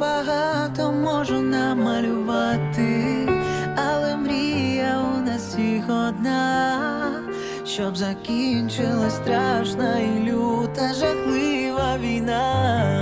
Багато можу намалювати, але мрія у нас всіх одна, щоб закінчилась страшна і люта жахлива війна.